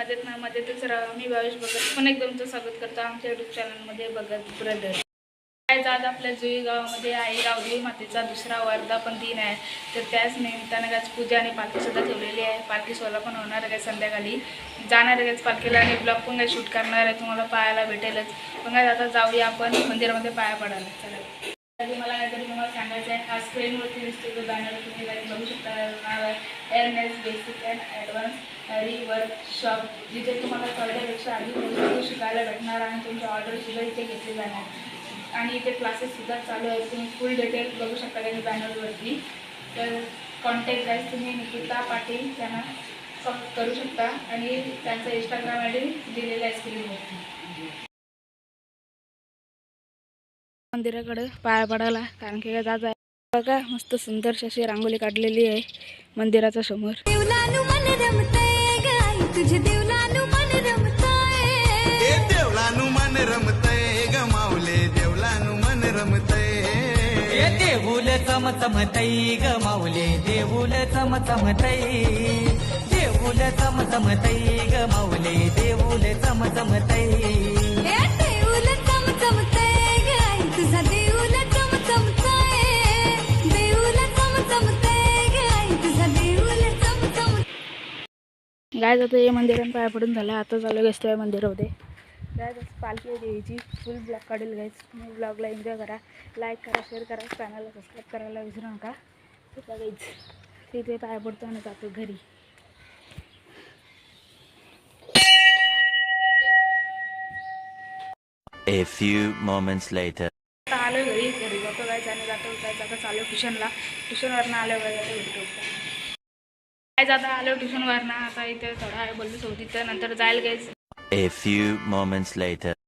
कशात मदत ना मदतच राहा. मी भावेश भगत पण एकदम तुमचं स्वागत करतो आमच्या युट्यूब चॅनलमध्ये भगत ब्रदर आज आज आपल्या जुई गावामध्ये? आई रावदेवी मातेचा दुसरा वर्धापन दिन आहे. तर त्याच निमित्तानं आज पूजा आणि पालखीसुद्धा ठेवलेली आहे. पालखी सोहळा पण होणार आहे संध्याकाळी. जाणार आहे पालखीला आणि ब्लॉग पण काही शूट करणार आहे. तुम्हाला पाहायला भेटेलच. पण काय आता जाऊया आपण. मंदिरामध्ये पाया पडायला. चला. आधी मला काहीतरी तुम्हाला सांगायचं आहे. हा स्क्रीनवरती दिसतो जो बॅनर तुम्ही बघू शकता. नाव एस बेसिक अँड ॲडव्हान्स रिवर्कशॉप जिथे तुम्हाला कळल्यापेक्षा आधी गोष्टी शिकायला भेटणार आणि तुमच्या ऑर्डरसुद्धा इथे घेतली जाणार. आणि इथे क्लासेससुद्धा चालू आहेत. तुम्ही फुल डिटेल बघू शकता त्यांनी बॅनरवरती तर कॉन्टॅक्ट गाईज तुम्ही निकिता पाटील त्यांना कॉन्टॅक्ट करू शकता आणि त्यांचा इंस्टाग्राम आय डी दिलेला आहे स्क्रीनवरती मंदिराकडे पाया पडायला कारण की काय जात आहे. बघा मस्त सुंदरशी अशी रांगोळी काढलेली आहे मंदिराच्या समोर. तुझे देवलानु मन रमतय. ए देवलानु मन रमतय ग माऊले देवलानु मन रमतय. ए देऊल चमचमतै ग माऊले देऊल चमचमतै देऊल चमचमतै ग माऊले देऊल चमचमतै गाय जातं हे मंदिरात पाया पडून झालं. आता चालू गेस्ट आहे मंदिरामध्ये गाय पालखी आहे देवीची. फुल ब्लॉग काढेल गायच तुम्ही ब्लॉगला एन्जॉय करा. लाईक करा शेअर करा. चॅनलला सबस्क्राईब करायला विसरू नका. तर गाईच तिथे पाया पडतो आणि जातो घरी. A few moments later. आता आलो घरी. घरी जातो गायच आणि जातो काय जाता चालू ट्युशनला. ट्युशनवरनं आलो जातो भेटतो. काय जाता आलो ट्युशनवरनं. आता इथे थोडा वेळ बोललो तर नंतर जायला guess A few moments later.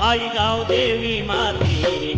आई गाव देवी माती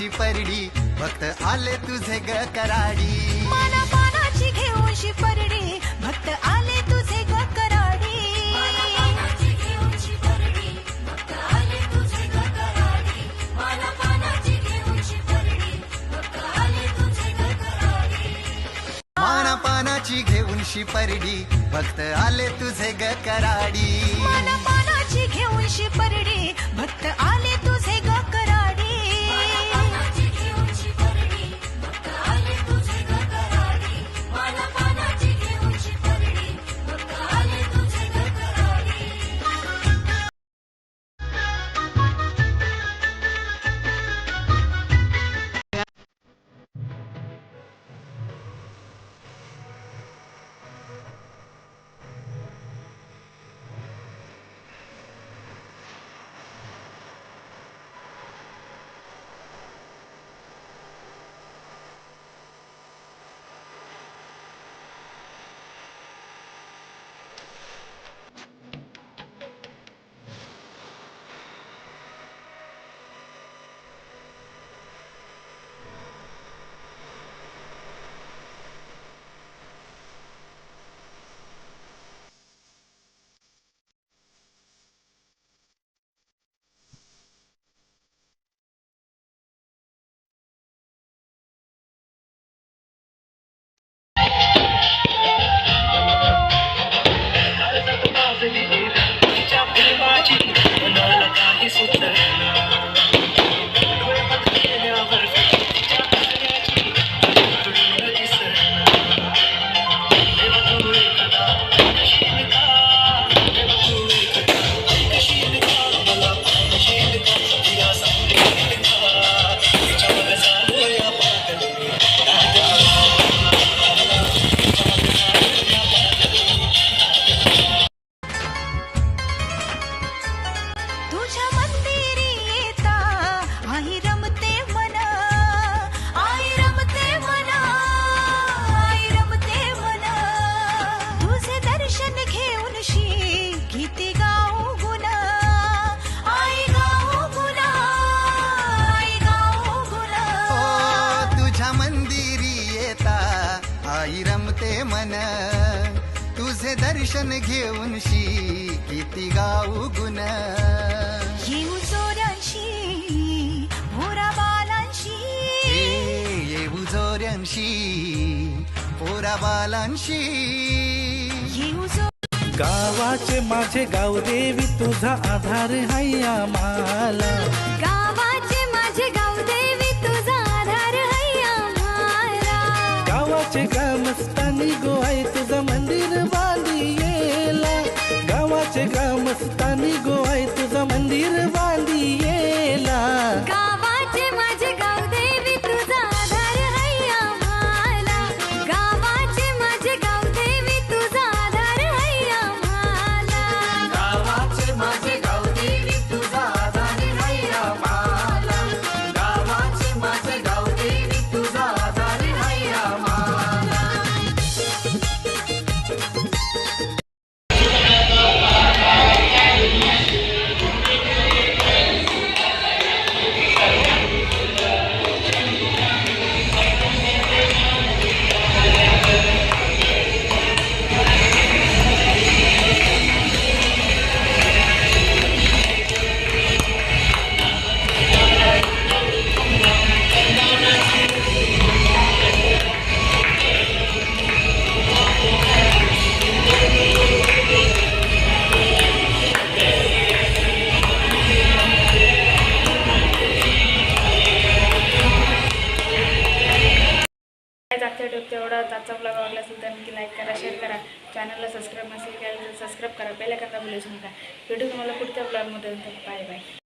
तुळशी परडी? भक्त आले तुझे ग कराडी. माना पानाची घेऊन परडी. भक्त आले तुझे ग कराडी. माना पानाची घेऊन परडी. भक्त आले तुझे ग कराडी. दर्शन घेऊन शी किती गाऊ गुण. येऊ जोऱ्यांशी भोरा बालांशी. येऊ जोऱ्यांशी पोरा बालांशी. येऊ गावाचे माझे गाव देवी तुझा आधार हैया माला गावाचे माझे गाव देवी तुझा आधार हैया माला गावाचे ग्रामस्थानी गोवायचे ಗೋ ಆಯ್ತು